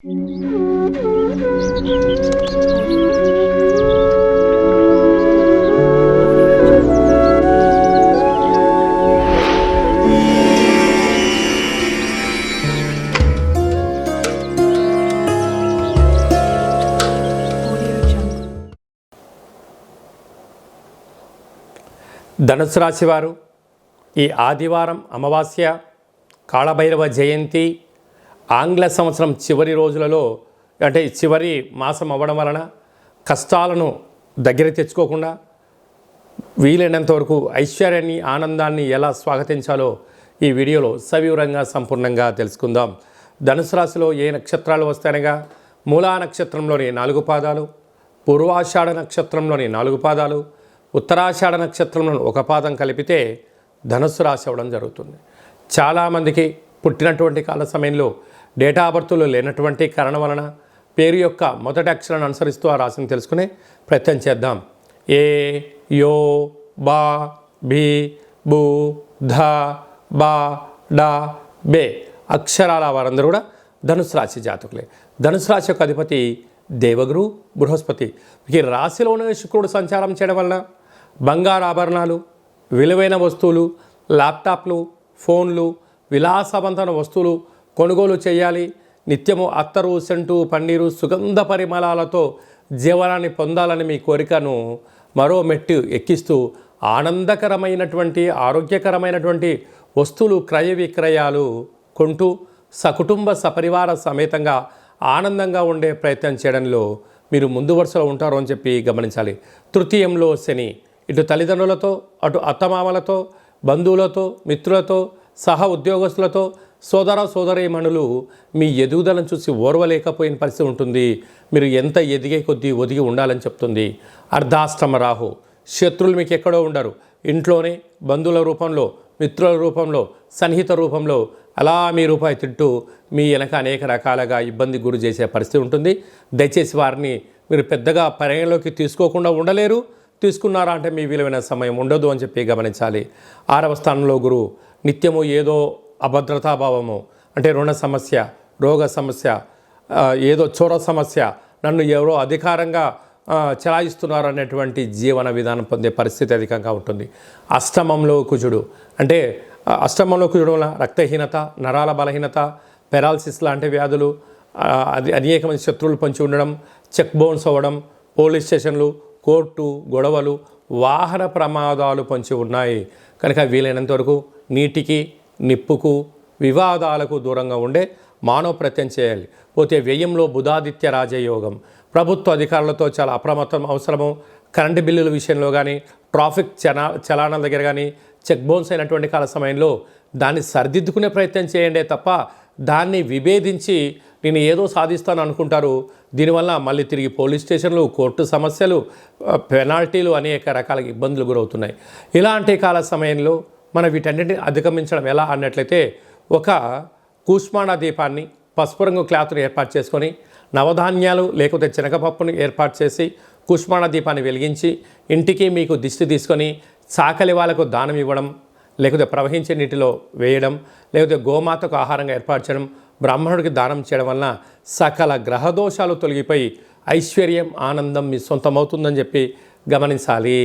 ధనుసు రాశివారు ఈ ఆదివారం అమావాస్య కాళభైరవ జయంతి ఆంగ్ల సంవత్సరం చివరి రోజులలో అంటే చివరి మాసం అవ్వడం వలన కష్టాలను దగ్గర తెచ్చుకోకుండా వీలైనంత వరకు ఐశ్వర్యాన్ని ఆనందాన్ని ఎలా స్వాగతించాలో ఈ వీడియోలో సవివరంగా సంపూర్ణంగా తెలుసుకుందాం. ధనుసు రాశిలో ఏ నక్షత్రాలు వస్తాయనగా మూలా నక్షత్రంలోని నాలుగు పాదాలు పూర్వాషాఢ నక్షత్రంలోని నాలుగు పాదాలు ఉత్తరాషాఢ నక్షత్రంలోని ఒక పాదం కలిపితే ధనుస్సు రాశి అవ్వడం జరుగుతుంది. చాలామందికి పుట్టినటువంటి కాల సమయంలో డేటా బర్త్లు లేనటువంటి కారణం వలన పేరు యొక్క మొదటి అక్షరాన్ని అనుసరిస్తూ ఆ రాశిని తెలుసుకుని ప్రయత్నం చేద్దాం. ఏ యో బా బి బు ధ బా డా బే అక్షరాల వారందరూ కూడా ధనుసు రాశి జాతకులే. ధనుసు రాశి యొక్క అధిపతి దేవగురు బృహస్పతి. ఈ రాశిలోనే శుక్రుడు సంచారం చేయడం వలన బంగారు ఆభరణాలు విలువైన వస్తువులు ల్యాప్టాప్లు ఫోన్లు విలాసవంతమైన వస్తువులు కొనుగోలు చేయాలి. నిత్యము అత్తరు సెంటు పన్నీరు సుగంధ పరిమళాలతో జీవనాన్ని పొందాలని మీ కోరికను మరో మెట్టు ఎక్కిస్తూ ఆనందకరమైనటువంటి ఆరోగ్యకరమైనటువంటి వస్తువులు క్రయ విక్రయాలు కొంటూ సకుటుంబ సపరివార సమేతంగా ఆనందంగా ఉండే ప్రయత్నం చేయడంలో మీరు ముందు వరుసలో ఉంటారు అని చెప్పి గమనించాలి. తృతీయంలో శని. ఇటు తల్లిదండ్రులతో అటు అత్తమామలతో బంధువులతో మిత్రులతో సహ ఉద్యోగస్తులతో సోదర సోదరీమణులు మీ ఎదుగుదలను చూసి ఓర్వలేకపోయిన పరిస్థితి ఉంటుంది. మీరు ఎంత ఎదిగే కొద్దీ ఒదిగి ఉండాలని చెప్తుంది. అర్ధాష్టమ రాహు. శత్రులు మీకు ఎక్కడో ఉండరు. ఇంట్లోనే బంధువుల రూపంలో మిత్రుల రూపంలో సన్నిహిత రూపంలో అలా మీ రూపాయి తింటూ మీ వెనక అనేక రకాలుగా ఇబ్బంది గురి చేసే పరిస్థితి ఉంటుంది. దయచేసి వారిని మీరు పెద్దగా పరిగణలోకి తీసుకోకుండా ఉండలేరు. తీసుకున్నారా అంటే మీ విలువైన సమయం ఉండదు అని చెప్పి గమనించాలి. ఆరవ స్థానంలో గురువు నిత్యము ఏదో అభద్రతాభావము అంటే రుణ సమస్య రోగ సమస్య ఏదో చోర సమస్య నన్ను ఎవరో అధికారంగా చలాయిస్తున్నారనేటువంటి అనేటువంటి జీవన విధానం పొందే పరిస్థితి అధికంగా ఉంటుంది. అష్టమంలో కుజుడు అంటే అష్టమంలో కుజుడు వల్ల రక్తహీనత నరాల బలహీనత పెరాలసిస్ లాంటి వ్యాధులు అది అనేకమంది శత్రువులు పంచి ఉండడం చెక్ బౌన్స్ అవ్వడం పోలీస్ స్టేషన్లు కోర్టు గొడవలు వాహన ప్రమాదాలు పొంచి ఉన్నాయి. కనుక వీలైనంత వరకు నీటికి నిప్పుకు వివాదాలకు దూరంగా ఉండే మానవ ప్రత్యం చేయాలి. పోతే వ్యయంలో బుధాదిత్య రాజయోగం. ప్రభుత్వ అధికారులతో చాలా అప్రమత్తం అవసరము. కరెంటు బిల్లుల విషయంలో కానీ ట్రాఫిక్ చలా చలానాల దగ్గర కానీ చెక్ బౌన్స్ అయినటువంటి కాల సమయంలో దాన్ని సరిదిద్దుకునే ప్రయత్నం చేయండి తప్ప దాన్ని విభేదించి నేను ఏదో సాధిస్తాను అనుకుంటారు. దీనివల్ల మళ్ళీ తిరిగి పోలీస్ స్టేషన్లు కోర్టు సమస్యలు పెనాల్టీలు అనేక రకాల ఇబ్బందులు గురవుతున్నాయి. ఇలాంటి కాల సమయంలో మనం వీటన్నిటిని అధిగమించడం ఎలా అన్నట్లయితే ఒక కూష్మాణ దీపాన్ని పసుపు రంగు క్లాత్ను ఏర్పాటు చేసుకొని నవధాన్యాలు లేకపోతే శనగపప్పును ఏర్పాటు చేసి కూష్మాణ దీపాన్ని వెలిగించి ఇంటికి మీకు దిష్టి తీసుకొని చాకలి వాళ్ళకు దానం ఇవ్వడం లేకపోతే ప్రవహించే నీటిలో వేయడం లేకపోతే గోమాతకు ఆహారంగా ఏర్పాటు చేయడం బ్రాహ్మణుడికి దానం చేయడం వలన సకల గ్రహదోషాలు తొలగిపోయి ఐశ్వర్యం ఆనందం మీ సొంతమవుతుందని చెప్పి గమనించాలి.